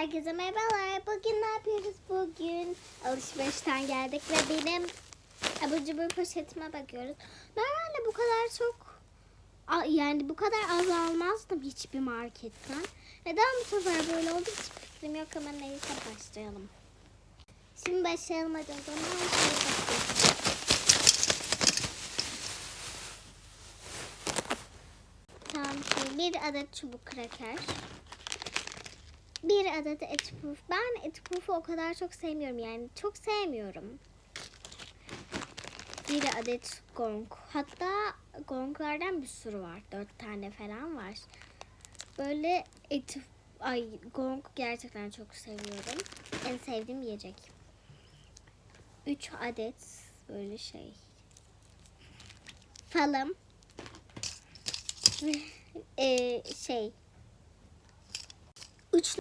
Herkese merhabalar. Bugün ne yapıyoruz? Bugün alışverişten geldik ve benim abur cubur poşetime bakıyoruz. Normalde bu kadar çok yani bu kadar az almazdım hiçbir marketten. Neden bu sefer böyle oldu hiç fikrim yok ama neyse başlayalım. Şimdi başlayalım hadi o zaman. Tamam bir adet çubuk kraker. Bir adet et puf. Ben et pufu o kadar çok sevmiyorum yani. Çok sevmiyorum. Bir adet gong. Hatta gonglardan bir sürü var. Dört tane falan var. Böyle et ay gong gerçekten çok seviyorum. En sevdiğim yiyecek. Üç adet böyle şey. Falım. Ve, e, şey. Üç